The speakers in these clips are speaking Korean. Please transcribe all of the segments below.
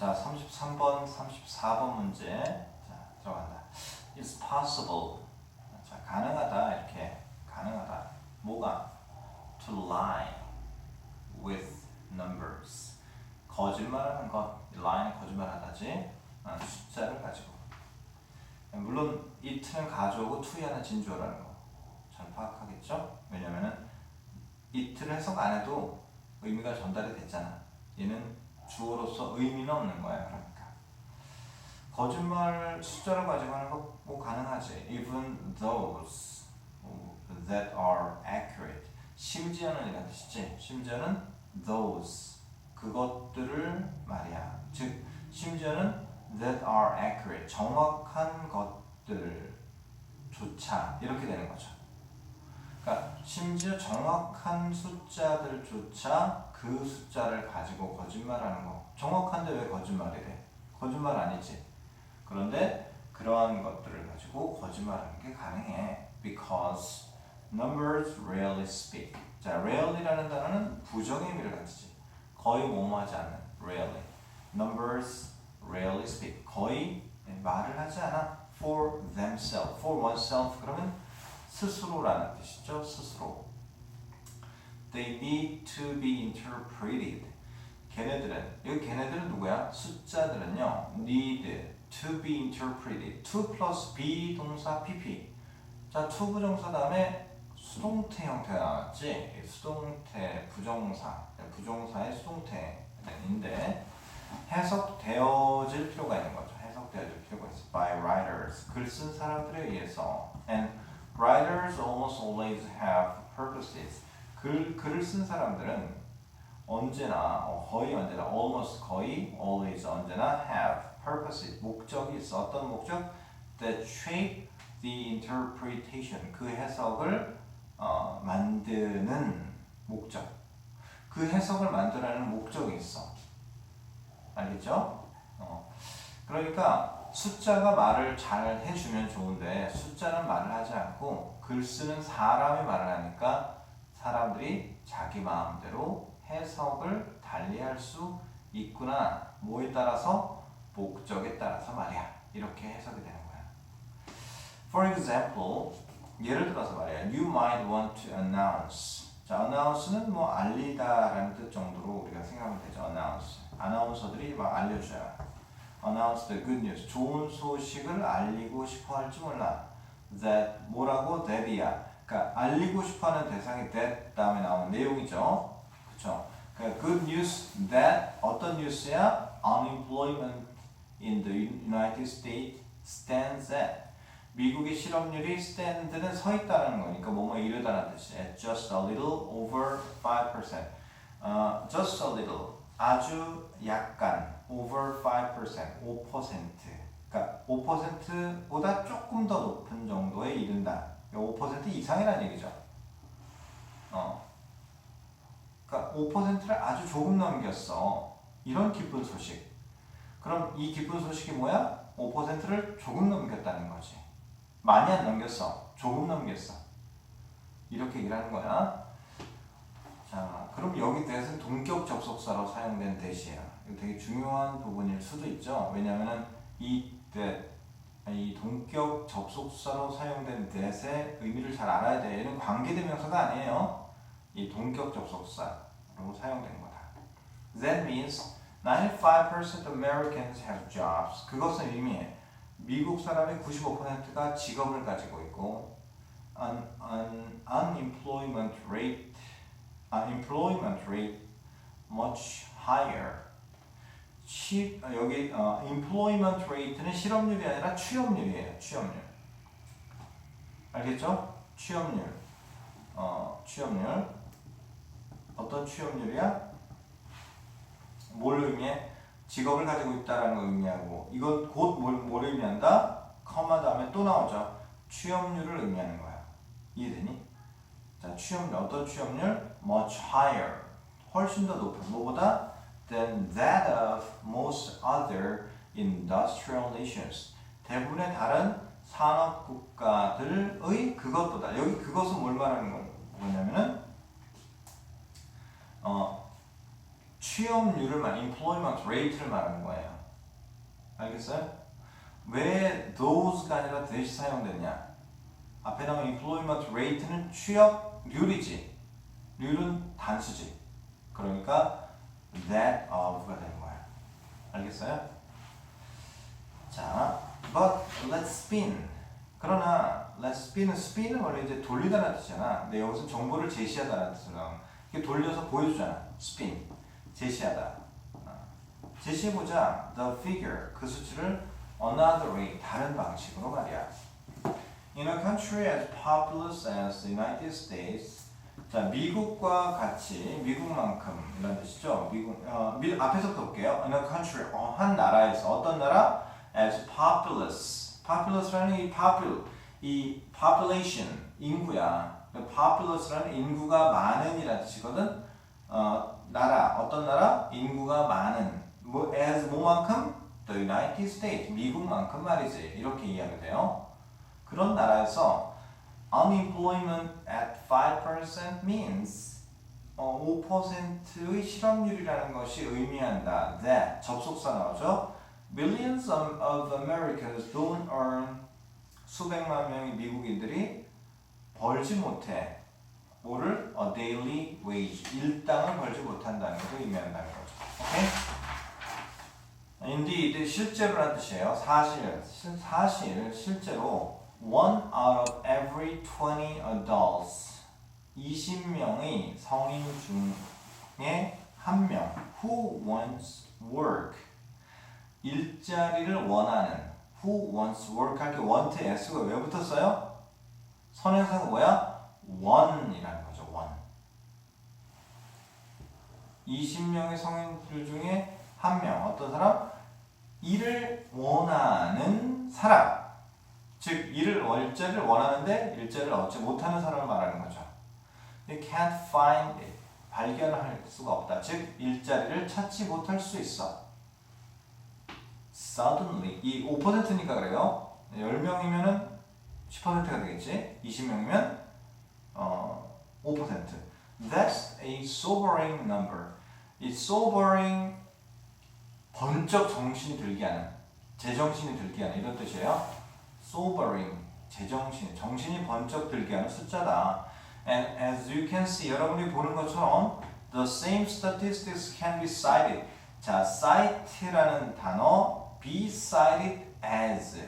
자, 33번, 34번 문제. 자, 들어간다. It's possible. 자, 가능하다. 이렇게. 가능하다. 뭐가? To lie with numbers. 거짓말하는 것. ly는 거짓말하다지. 아, 숫자를 가지고. 물론 it는 가져오고 to야는 진주어라는 거. 전 파악하겠죠? 왜냐면은 it를 해석 안 해도 의미가 전달이 됐잖아. 얘는 주어로서 의미는 없는 거야. 그러니까 거짓말 숫자를 가지고 하는 거뭐 가능하지. Even those that are accurate. 심지어는 이란 뜻이지. 심지어는 those 그것들을 말이야. 즉 심지어는 that are accurate 정확한 것들조차 이렇게 되는 거죠. 그러니까 심지어 정확한 숫자들조차 그 숫자를 가지고 거짓말하는 거. 정확한데 왜 거짓말이래? 거짓말 아니지. 그런데 그러한 것들을 가지고 거짓말하는 게 가능해. Because numbers rarely speak. 자, rarely라는 단어는 부정의 의미를 가지지. 거의 뭐뭐하지 않는. rarely. Numbers rarely speak. 거의 말을 하지 않아. For themselves. For oneself. 그러면 스스로라는 뜻이죠. 스스로. They need to be interpreted. 걔네들은 여기 걔네들은 누구야? 숫자들은요. need to be interpreted. to plus be 동사 pp. 자, to 부정사 다음에 수동태 형태가 나왔지. 수동태 부정사. 부정사의 수동태인데 해석되어질 필요가 있는 거죠. 해석되어질 필요가 있어. by writers. 글 쓴 사람들에 의해서. and writers almost always have purposes. 글, 글을 쓴 사람들은 언제나 어, 거의 언제나 almost 거의 always 언제나 have purposes 목적이 있어. 어떤 목적? That shape the interpretation. 그 해석을 어, 만드는 목적. 그 해석을 만들어내는 목적이 있어. 알겠죠? 어. 그러니까 숫자가 말을 잘 해주면 좋은데 숫자는 말을 하지 않고 글 쓰는 사람이 말을 하니까 사람들이 자기 마음대로 해석을 달리할 수 있구나. 뭐에 따라서? 목적에 따라서 말이야. 이렇게 해석이 되는 거야. For example, 예를 들어서 말이야. You might want to announce. 자, announce는 뭐 알리다라는 뜻 정도로 우리가 생각하면 되죠. announce. 아나운서들이 막 알려줘요. announce the good news. 좋은 소식을 알리고 싶어 할지 몰라. that 뭐라고? that이야. 그러니까 알리고 싶어하는 대상이 that 다음에 나오는 내용이죠. 그렇죠? 그러니까 good news that 어떤 뉴스야? Unemployment in the United States stands at 미국의 실업률이 stand는 서 있다는 거니까 뭐뭐 이르다는 뜻이 at just a little over 5%. 어, just a little 아주 약간 over 5% 5% 그러니까 5%보다 조금 더 높은 정도에 이른다. 5% 이상이라는 얘기죠. 어. 그러니까 5%를 아주 조금 넘겼어. 이런 기쁜 소식. 그럼 이 기쁜 소식이 뭐야? 5%를 조금 넘겼다는 거지. 많이 안 넘겼어. 조금 넘겼어. 이렇게 얘기를 하는 거야. 자, 그럼 여기 대해서는 동격 접속사로 사용된 대시야. 되게 중요한 부분일 수도 있죠. 왜냐면은 이 that 이 동격 접속사로 사용된 that의 의미를 잘 알아야 돼. 얘는 관계대명사가 아니에요. 이 동격 접속사로 사용된 거다. That means 95% of Americans have jobs. 그것은 의미해. 미국 사람의 95%가 직업을 가지고 있고 un, un, unemployment rate unemployment rate much higher. 시, 여기 어, employment rate는 실업률이 아니라 취업률이에요. 취업률. 알겠죠? 취업률. 어, 취업률. 어떤 취업률이야? 뭘 의미해? 직업을 가지고 있다라는 걸 의미하고 이건 곧뭘 뭘 의미한다? 커마 다음에 또 나오죠. 취업률을 의미하는 거야. 이해되니? 자, 취업률 어떤 취업률? much higher. 훨씬 더 높은 뭐보다 than that of most other industrial nations. 대부분의 다른 산업 국가들의 그것보다 여기 그것은 뭘 말하는 거냐면은 어 취업률을 말, employment rate를 말하는 거예요. 알겠어요? 왜 those가 아니라 that이 사용됐냐? 앞에 나온 employment rate는 취업률이지. 률은 단수지. 그러니까 that of가 되는 거야. 알겠어요? 자, but let's spin. 그러나 let's spin은 spin은 원래 이제 돌리다라는 뜻이잖아. 근데 여기서 정보를 제시하다라는 뜻으로 이게 돌려서 보여주잖아. spin. 제시하다. 어. 제시해보자. The figure. 그 수치를 another way. 다른 방식으로 말이야. In a country as populous as the United States, 자 미국과 같이 미국만큼 이런 뜻이죠. 미국 어, 미, 앞에서부터 볼게요. In a country 어, 한 나라에서 어떤 나라 as populous, populous,라는 이 popul 이 population 인구야. populous라는 인구가 많은이라는 뜻이거든. 어, 나라 어떤 나라 인구가 많은 뭐 as 뭐만큼 the United States 미국만큼 말이지 이렇게 이해하면 돼요. 그런 나라에서 unemployment at 5% means 어, 5%의 실업률이라는 것이 의미한다. that 접속사 나오죠. Millions of, of Americans don't earn 수백만 명의 미국인들이 벌지 못해 뭐를 a daily wage 일당을 벌지 못한다는 것을 의미한다는 거죠. 오케이? Indeed 실제로라는 뜻이에요. 사실 실, 사실 실제로 one out of every 20 adults 20명의 성인 중에 한 명 who wants work 일자리를 원하는 who wants work 할 때 want s가 왜 붙었어요? 선행사가 뭐야? one이라는 거죠. one 20명의 성인들 중에 한 명 어떤 사람? 일을 원하는 사람 즉 일을 일자리를 원하는데 일자리를 얻지 못하는 사람을 말하는 거죠. They can't find it. 발견할 수가 없다. 즉 일자리를 찾지 못할 수 있어. Suddenly 이 5%니까 그래요. 10명이면은 10%가 되겠지. 20명이면 어, 5%. That's a sobering number. 이 sobering 번쩍 정신이 들게 하는, 제정신이 들게 하는 이런 뜻이에요. Sobering 제정신, 정신이 번쩍 들게 하는 숫자다. And as you can see, 여러분이 보는 것처럼 the same statistics can be cited. 자, cite라는 단어 be cited as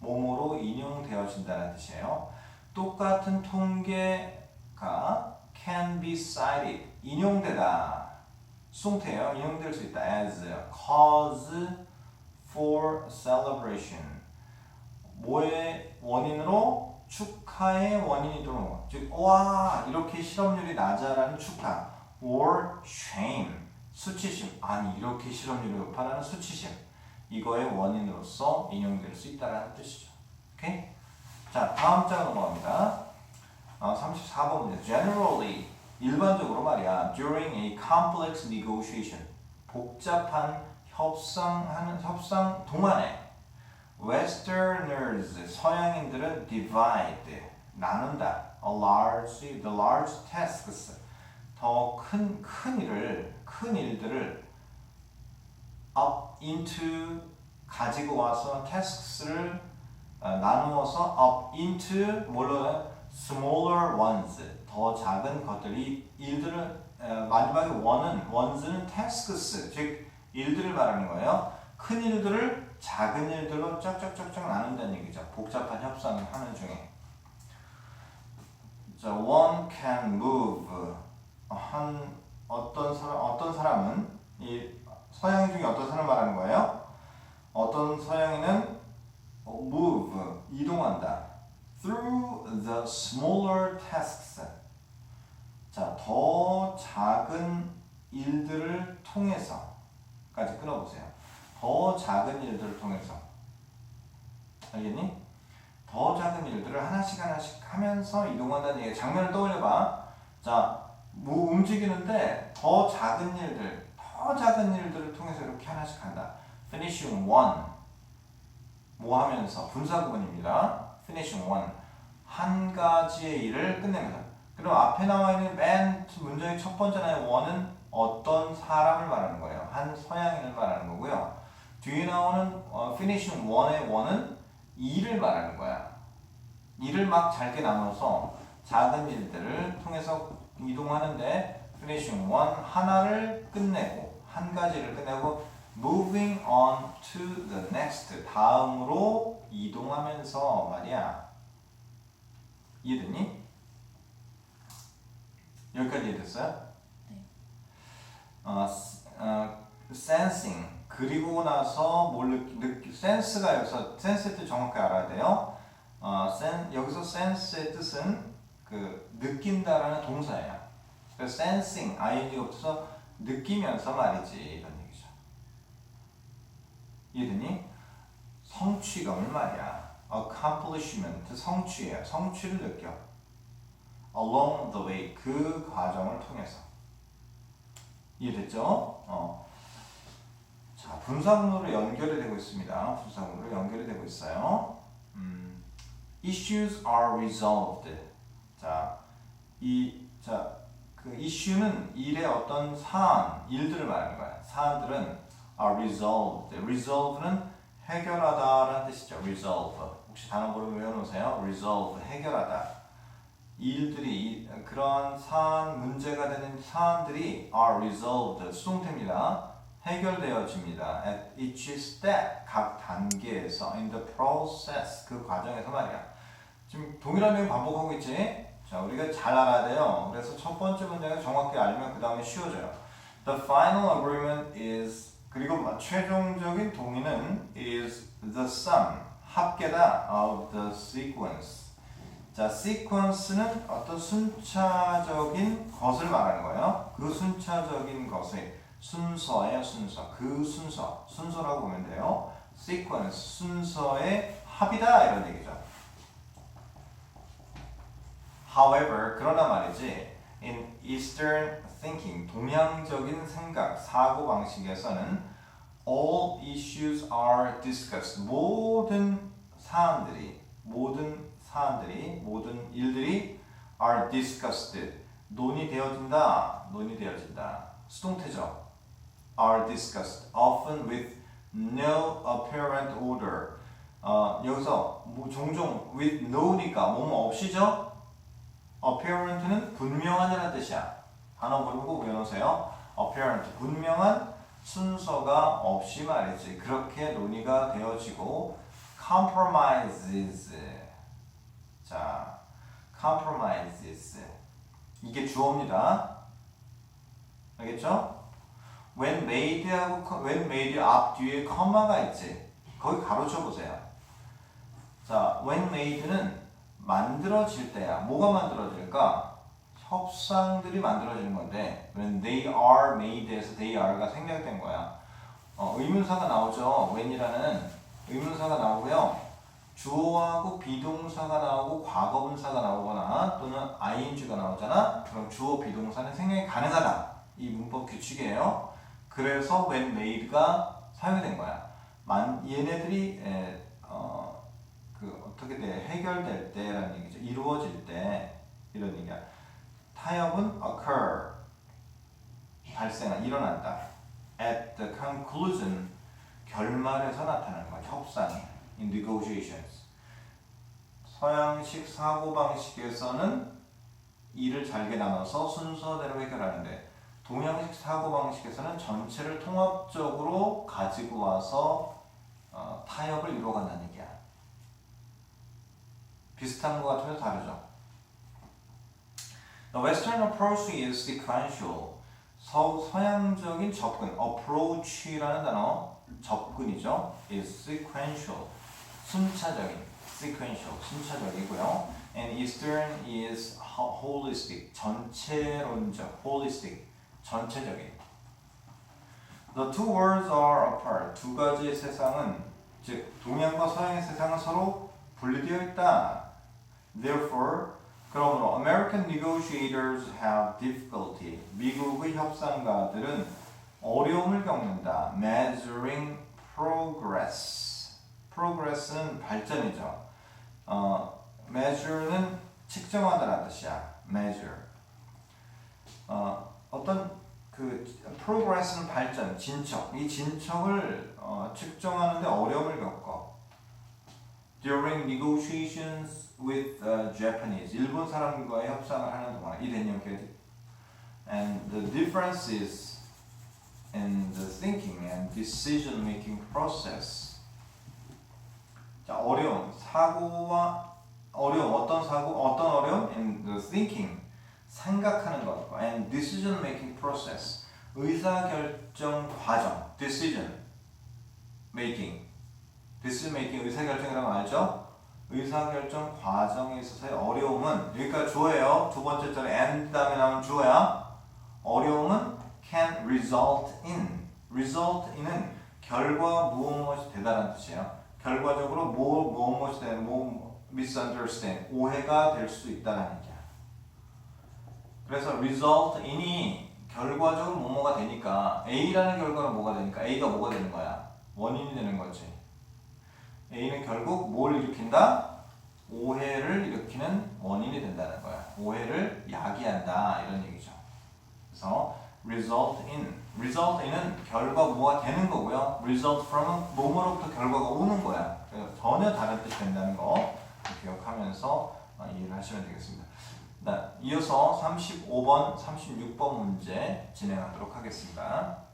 몸으로 인용되어진다는 뜻이에요. 똑같은 통계가 can be cited 인용되다 숭태예요. 인용될 수 있다 as cause for celebration 뭐의 원인으로 축하의 원인이 되는 거. 즉, 와 이렇게 실업률이 낮아라는 축하 or shame 수치심 아니 이렇게 실업률이 높아라는 수치심 이거의 원인으로서 인용될 수 있다라는 뜻이죠. 오케이? 자 다음 장 넘어갑니다. 어, 34번 문제. Generally 일반적으로 말이야. During a complex negotiation 복잡한 협상하는 협상 동안에 Westerners 서양인들은 divide 나눈다. A large the large tasks 더 큰 큰 일을 큰 일들을 up into 가지고 와서 tasks를 어, 나누어서 up into 뭘로 smaller ones 더 작은 것들이 일들을 어, 마지막에 one은 ones는 tasks 즉 일들을 말하는 거예요. 큰 일들을 작은 일들로 쫙쫙쫙쫙 나눈다는 얘기죠. 복잡한 협상을 하는 중에. 자, one can move 한 어떤 사람 어떤 사람은 이 서양 중에 어떤 사람 말하는 거예요? 어떤 서양인은 move 이동한다. through the smaller tasks. 자, 더 작은 일들을 통해서까지 끊어보세요. 더 작은 일들을 통해서. 알겠니? 더 작은 일들을 하나씩 하나씩 하면서 이동한다는 얘기. 장면을 떠올려봐. 자, 뭐 움직이는데 더 작은 일들, 더 작은 일들을 통해서 이렇게 하나씩 한다. finishing one. 뭐 하면서 분사 구문입니다. finishing one. 한 가지의 일을 끝내면서. 그럼 앞에 나와 있는 맨 문장의 첫 번째 나의 one은 어떤 사람을 말하는 거예요. 한 서양인을 말하는 거고요. 뒤에 나오는 어, finishing one의 one은 일을 말하는 거야. 일을 막 잘게 나눠서 작은 일들을 통해서 이동하는데 finishing one 하나를 끝내고 한 가지를 끝내고 moving on to the next 다음으로 이동하면서 말이야. 이해됐니? 여기까지 이해됐어요? 네. 어, 스- 어, sensing 그리고 나서 뭘 느끼, 느끼 센스가 여기서 센스의 뜻 정확히 알아야 돼요. 어, 센, 여기서 sense의 뜻은 그 느낀다라는 동사예요. 그래서 sensing ing가 붙어서 느끼면서 말이지 이런 얘기죠. 이해되니? 성취감을 말이야. accomplishment 성취예요. 성취를 느껴. along the way 그 과정을 통해서. 이해됐죠? 어. 자, 분사문으로 연결이 되고 있습니다. 분사문으로 연결이 되고 있어요. 음, issues are resolved. 자, 이, 자, 그 issue는 일의 어떤 사안, 일들을 말하는 거야. 사안들은 are resolved. resolve는 해결하다라는 뜻이죠. resolve. 혹시 단어 모르면 외워놓으세요. resolve, 해결하다. 일들이 그런 사안 문제가 되는 사안들이 are resolved 수동태입니다. 해결되어집니다. at each step 각 단계에서 in the process 그 과정에서 말이야. 지금 동일한 내용 반복하고 있지? 자 우리가 잘 알아야 돼요. 그래서 첫 번째 문장을 정확히 알면 그 다음에 쉬워져요. The final agreement is 그리고 최종적인 동의는 is the sum 합계다 of the sequence. 자, sequence는 어떤 순차적인 것을 말하는 거예요. 그 순차적인 것의 순서예요, 순서. 그 순서, 순서라고 보면 돼요. sequence, 순서의 합이다 이런 얘기죠. However, 그러나 말이지, in Eastern thinking, 동양적인 생각, 사고 방식에서는 all issues are discussed. 모든 사안들이, 모든 사안들이, 모든 일들이 are discussed. 논의되어진다, 논의되어진다. 수동태죠. are discussed, often with no apparent order. 어, 여기서 뭐 종종 with no니까 뭐뭐 없이죠. Apparent는 분명한이라는 뜻이야. 단어 모르고 외워놓으세요. apparent 분명한 순서가 없이 말이지. 그렇게 논의가 되어지고 compromises 자 compromises 이게 주어입니다. 알겠죠? when made하고 when made 앞 뒤에 커마가 있지. 거기 가로쳐 보세요. 자, when made는 만들어질 때야. 뭐가 만들어질까? 협상들이 만들어지는 건데 when they are made에서 they are가 생략된 거야. 어, 의문사가 나오죠. when이라는 의문사가 나오고요. 주어하고 비동사가 나오고 과거분사가 나오거나 또는 ing가 나오잖아. 그럼 주어 비동사는 생략이 가능하다. 이 문법 규칙이에요. 그래서 when made가 사용이 된 거야. 만 얘네들이 에, 어떻게 돼 해결될 때라는 얘기죠. 이루어질 때 이런 얘기야. 타협은 occur 발생 일어난다. at the conclusion 결말에서 나타나는 거야. 협상이 in negotiations. 서양식 사고 방식에서는 일을 잘게 나눠서 순서대로 해결하는데 동양식 사고 방식에서는 전체를 통합적으로 가지고 와서 어, 타협을 이루어간다는. 비슷한 것 같으면서 다르죠. The Western approach is sequential. 서, 서양적인 접근, approach라는 단어, 접근이죠. is sequential. 순차적인, sequential, 순차적이고요. And Eastern is ho- holistic, 전체론적, holistic, 전체적인. The two worlds are apart. 두 가지의 세상은 즉 동양과 서양의 세상은 서로 분리되어 있다. Therefore, 그러므로 American negotiators have difficulty. 미국의 협상가들은 어려움을 겪는다. Measuring progress. progress는 발전이죠. 어, measure는 측정하다라는 뜻이야. measure. 어, 어떤 그 프로그레스는 발전, 진척. 이 진척을 어, 측정하는데 어려움을 겪어. During negotiations with uh, Japanese, 일본 사람과의 협상을 하는 동안 이 대념 기억이. And the differences in the thinking and decision-making process. 자, 어려움, 사고와 어려움, 어떤 사고, 어떤 어려움? In the thinking, 생각하는 것과 and decision-making process, 의사결정 과정, decision making, decision making 의사결정이라는 거 알죠? 의사결정 과정에 있어서의 어려움은 여기까지 주어예요. 두 번째 절에 and 다음에 나오는 주어야. 어려움은 can result in. result in은 결과 무엇 무엇이 되다라는 뜻이에요. 결과적으로 뭐 무엇 무엇이 되는 뭐 misunderstand 오해가 될 수 있다라는 얘기야. 그래서 result in이 결과적으로 뭐뭐가 되니까 A라는 결과가 뭐가 되니까 A가 뭐가 되는 거야? 원인이 되는 거지. A는 결국 뭘 일으킨다? 오해를 일으키는 원인이 된다는 거야. 오해를 야기한다 이런 얘기죠. 그래서 result in, result in은 결과 뭐가 되는 거고요. result from은 뭐뭐로부터 결과가 오는 거야. 그래서 전혀 다른 뜻이 된다는 거 기억하면서 어, 이해를 하시면 되겠습니다. 네, 이어서 35번, 36번 문제 진행하도록 하겠습니다.